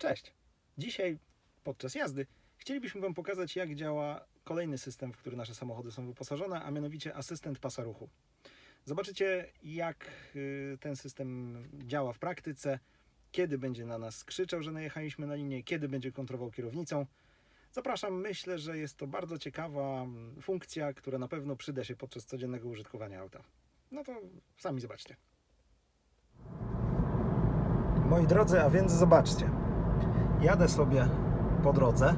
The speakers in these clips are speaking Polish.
Cześć! Dzisiaj podczas jazdy chcielibyśmy Wam pokazać, jak działa kolejny system, w który nasze samochody są wyposażone, a mianowicie asystent pasa ruchu. Zobaczycie, jak y, ten system działa w praktyce, kiedy będzie na nas krzyczał, że najechaliśmy na linię, kiedy będzie kontrował kierownicą. Zapraszam, myślę, że jest to bardzo ciekawa mm, funkcja, która na pewno przyda się podczas codziennego użytkowania auta. No to sami zobaczcie. Moi drodzy, a więc zobaczcie. Jadę sobie po drodze.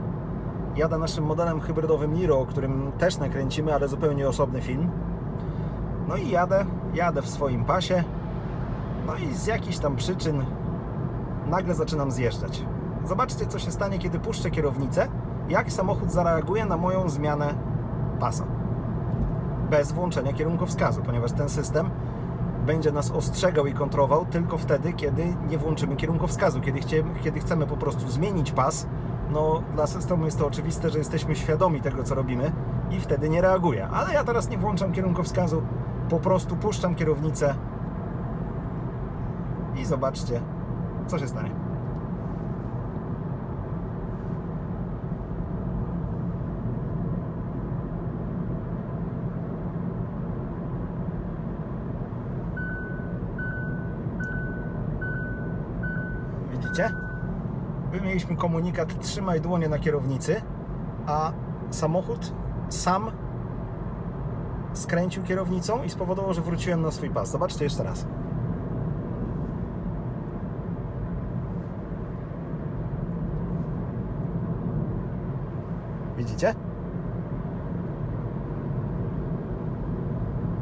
Jadę naszym modelem hybrydowym Niro, o którym też nakręcimy, ale zupełnie osobny film. No i jadę, jadę w swoim pasie. No i z jakichś tam przyczyn nagle zaczynam zjeżdżać. Zobaczcie, co się stanie, kiedy puszczę kierownicę, jak samochód zareaguje na moją zmianę pasa. Bez włączenia kierunkowskazu, ponieważ ten system będzie nas ostrzegał i kontrował tylko wtedy, kiedy nie włączymy kierunkowskazu. Kiedy, chcie, kiedy chcemy po prostu zmienić pas, no dla systemu jest to oczywiste, że jesteśmy świadomi tego, co robimy i wtedy nie reaguje. Ale ja teraz nie włączam kierunkowskazu, po prostu puszczam kierownicę i zobaczcie, co się stanie. Widzicie? My mieliśmy komunikat trzymaj dłonie na kierownicy, a samochód sam skręcił kierownicą i spowodował, że wróciłem na swój pas. Zobaczcie jeszcze raz. Widzicie?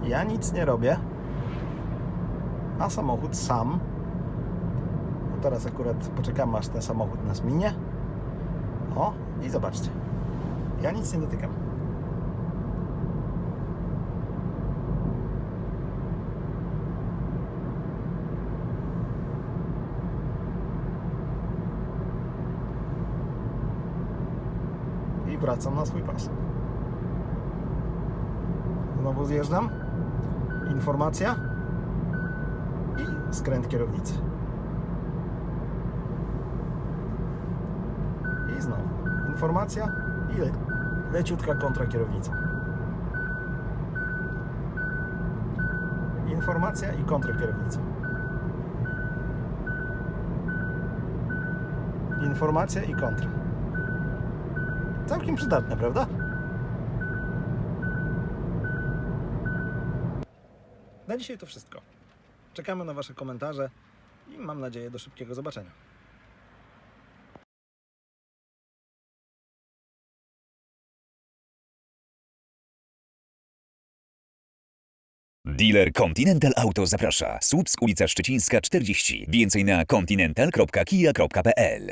Ja nic nie robię, a samochód sam teraz akurat poczekamy aż ten samochód nas minie. O, i zobaczcie. Ja nic nie dotykam. I wracam na swój pas. Znowu zjeżdżam. Informacja. I skręt kierownicy. I znowu informacja i le leciutka kontra kierownicą. Informacja i kontra kierownicą. Informacja i kontra. Całkiem przydatne, prawda? Na dzisiaj to wszystko. Czekamy na Wasze komentarze i mam nadzieję do szybkiego zobaczenia. Dealer Continental Auto zaprasza. Słupsk, ulica Szczecińska 40. Więcej na continental.kia.pl